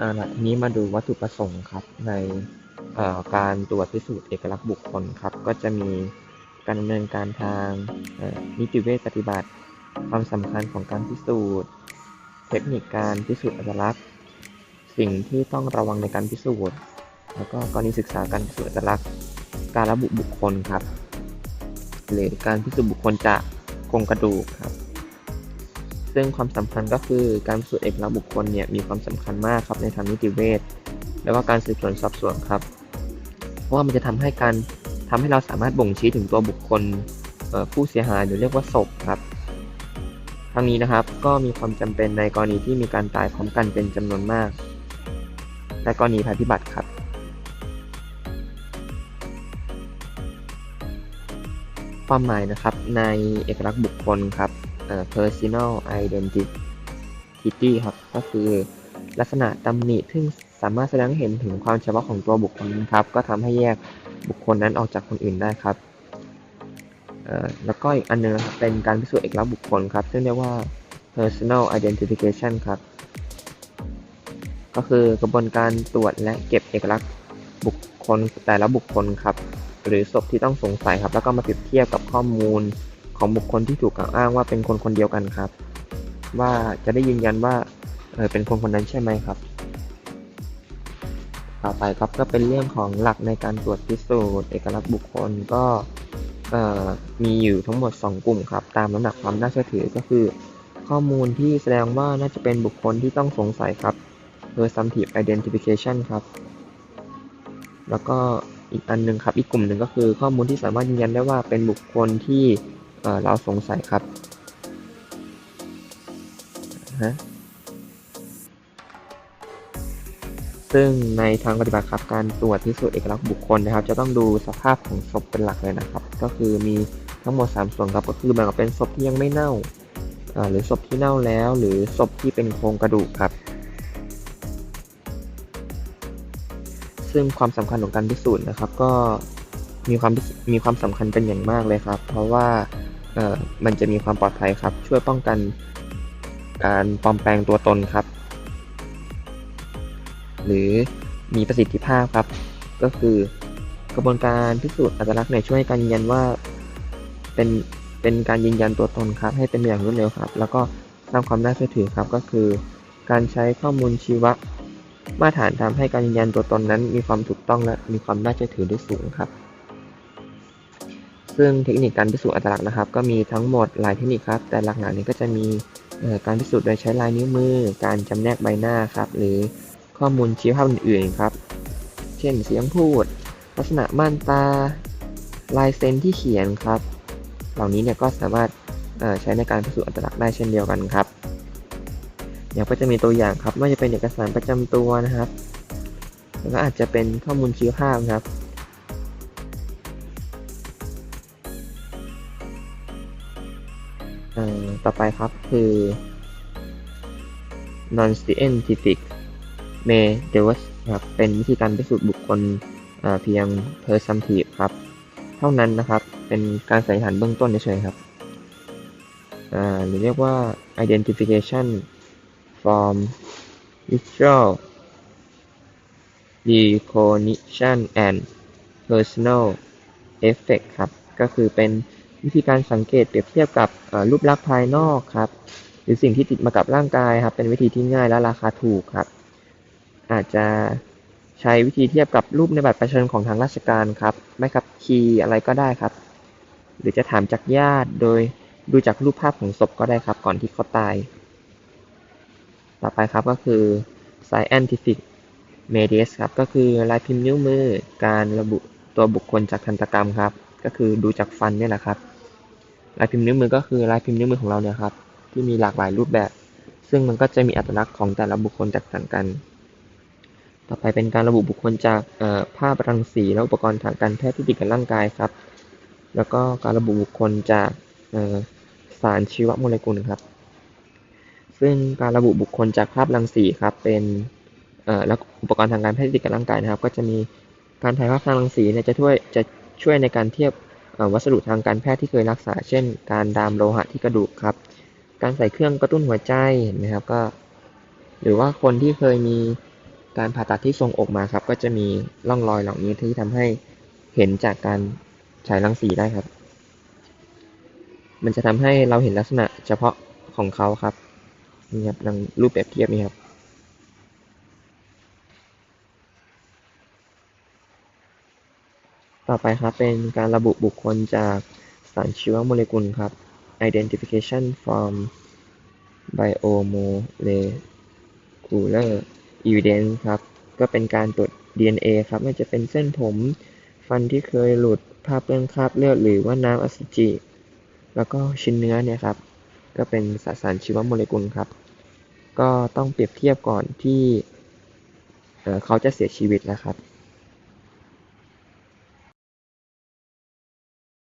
อ่าละนี้มาดูวัตถุประสงค์ครับในการตรวจพิสูจน์เอกลักษณ์บุคคลครับ ก็จะมีการดำเนินการทางนิติเวชปฏิบัติ ความสำคัญของการพิสูจน์ เทคนิคการพิสูจน์อัตลักษณ์ สิ่งที่ต้องระวังในการพิสูจน์ แล้วก็กรณีศึกษาการพิสูจน์อัตลักษณ์ การระบุบุคคลครับ หรือการพิสูจน์บุคคลจากโครงกระดูกครับ ซึ่งความสำคัญก็คือการพิสูจน์เอกลักษณ์บุคคลเนี่ยมีความสำคัญมากครับในทางนิติเวชแล้วก็การสืบสวนสอบสวนครับ เพราะว่ามันจะทำให้การทำให้เราสามารถบ่งชี้ถึงตัวบุคคลผู้เสียหายหรือเรียกว่าศพครับทั้งนี้นะครับก็มีความจำเป็นในกรณีที่มีการตายพร้อมกันเป็นจำนวนมาก และกรณีภัยพิบัติครับ ความหมายนะครับในเอกลักษณ์บุคคลครับ personal identity ครับ ก็คือลักษณะตำหนิซึ่งสามารถแสดงให้เห็นถึงความเฉพาะของตัวบุคคลครับ ก็ทำให้แยกบุคคลนั้นออกจากคนอื่นได้ครับ แล้วก็อีกอันหนึงเป็นการพิสูจน์เอกลักษณ์บุคคลครับ ซึ่งเรียกว่า personal identification ครับ ก็คือกระบวนการตรวจและเก็บเอกลักษณ์บุคคลแต่ละบุคคลครับ หรือศพที่ต้องสงสัยครับ แล้วก็มาเปรียบเทียบกับข้อมูล ของบุคคลที่ถูกกล่าวอ้างว่าเป็นคนคนเดียวกันครับ ว่าจะได้ยืนยันว่าเออเป็นคนคนนั้นใช่ไหมครับ ต่อไปครับก็เป็นเรื่องของหลักในการตรวจพิสูจน์เอกลักษณ์บุคคลก็มีอยู่ทั้งหมด 2 กลุ่มครับ ตามน้ำหนักความน่าเชื่อถือก็คือ ข้อมูลที่แสดงว่าน่าจะเป็นบุคคลที่ต้องสงสัยครับ presumptive identification ครับ แล้วก็อีกอันหนึงครับ อีกกลุ่มหนึ่งก็คือข้อมูลที่สามารถยืนยันได้ว่าเป็นบุคคลที่ เราสงสัยครับฮะซึ่งในทางปฏิบัติครับการตรวจพิสูจน์เอกลักษณ์บุคคลนะครับ จะต้องดูสภาพของศพเป็นหลักเลยนะครับ ก็คือมีทั้งหมด 3 ส่วนครับก็คือแบ่งออกเป็นศพที่ยังไม่เน่าหรือศพที่เน่าแล้ว หรือศพที่เป็นโครงกระดูกครับ ซึ่งความสำคัญของการพิสูจน์นะครับ ก็มีความมีความสำคัญเป็นอย่างมากเลยครับ เพราะว่า มันจะมีความปลอดภัยครับ ช่วยป้องกันการปลอมแปลงตัวตนครับ หรือมีประสิทธิภาพครับ ก็คือกระบวนการพิสูจน์อัตลักษณ์เนี่ยช่วยให้การยืนยันว่าเป็นเป็นการยืนยันตัวตนครับ ให้เป็นอย่างรวดเร็วครับ แล้วก็สร้างความน่าเชื่อถือครับก็คือ การใช้ข้อมูลชีวะมาตรฐานทำให้การยืนยันตัวตนนั้น มีความถูกต้องและมีความน่าเชื่อถือได้สูงครับ ซึ่งเทคนิคการพิสูจน์อัตลักษณ์นะครับ ก็มีทั้งหมดหลายเทคนิคครับ แต่หลักๆนี้ก็จะมีการพิสูจน์โดยใช้ลายนิ้วมือ การจำแนกใบหน้าครับ หรือข้อมูลชี้ภาพอื่นๆครับ เช่นเสียงพูด ลักษณะม่านตา ลายเซ็นที่เขียนครับ เหล่านี้เนี่ยก็สามารถใช้ในการพิสูจน์อัตลักษณ์ได้เช่นเดียวกันครับอย่างก็จะมีตัวอย่างครับไม่ว่าจะเป็นเอกสารประจำตัวนะครับ แล้วก็อาจจะเป็นข้อมูลชี้ภาพครับ ต่อไปครับคือ non scientific methods ครับเป็นวิธีการพิสูจน์บุคคลเพียง presumptive ครับ เท่านั้นนะครับเป็นการสันนิษฐานเบื้องต้นเฉยๆครับหรือเรียกว่า identification from visual recognition and personal effect ครับ ก็คือเป็น วิธีการสังเกตเปรียบเทียบกับรูปลักษณ์ภายนอกครับ หรือสิ่งที่ติดมากับร่างกายครับ เป็นวิธีที่ง่ายและราคาถูกครับ อาจจะใช้วิธีเทียบกับรูปในบัตรประชาชนของทางราชการครับไม่ขับขี่อะไรก็ได้ครับ หรือจะถามจากญาติโดยดูจากรูปภาพของศพก็ได้ครับ ก่อนที่เขาตาย ต่อไปครับก็คือ scientific methods ครับก็คือลายพิมพ์นิ้วมือการระบุตัวบุคคลจากทันตกรรมครับ ก็คือดูจากฟันเนี่ยแหละครับ ลายพิมพ์นิ้วมือก็คือลายพิมพ์นิ้วมือของเราเนี่ยครับ ที่มีหลากหลายรูปแบบ ซึ่งมันก็จะมีอัตลักษณ์ของแต่ละบุคคลแตกต่างกัน ต่อไปเป็นการระบุบุคคลจากภาพรังสีและอุปกรณ์ทางการแพทย์ที่ติดกับร่างกายครับ แล้วก็การระบุบุคคลจากสารชีวโมเลกุลครับ ซึ่งการระบุบุคคลจากภาพรังสีครับ เป็นและอุปกรณ์ทางการแพทย์ที่ติดกับร่างกายนะครับ ก็จะมีการถ่ายภาพทางรังสีเนี่ยจะช่วยจะ ช่วยในการเทียบวัสดุทางการแพทย์ที่เคยรักษา เช่น การดามโลหะที่กระดูกครับ การใส่เครื่องกระตุ้นหัวใจเห็นไหมครับก็ หรือว่าคนที่เคยมีการผ่าตัดที่ทรงอกมาครับ ก็จะมีร่องรอยเหล่านี้ที่ทำให้เห็นจากการฉายรังสีได้ครับ มันจะทำให้เราเห็นลักษณะเฉพาะของเขาครับนี่ครับดังรูปเปรียบเทียบนี้ครับ ต่อไปครับเป็นการระบุบุคคลจากสารชีวโมเลกุลครับ identification from biomolecular evidence ครับ ก็เป็นการตรวจ DNA ครับไม่จะเป็นเส้นผมฟันที่เคยหลุดภาพเปื้อนคราบเลือดหรือว่าน้ำอสุจิ แล้วก็ชิ้นเนื้อเนี่ยครับ ก็เป็นสสารชีวโมเลกุลครับ ก็ต้องเปรียบเทียบก่อนที่เเขาจะเสียชีวิตนะครับ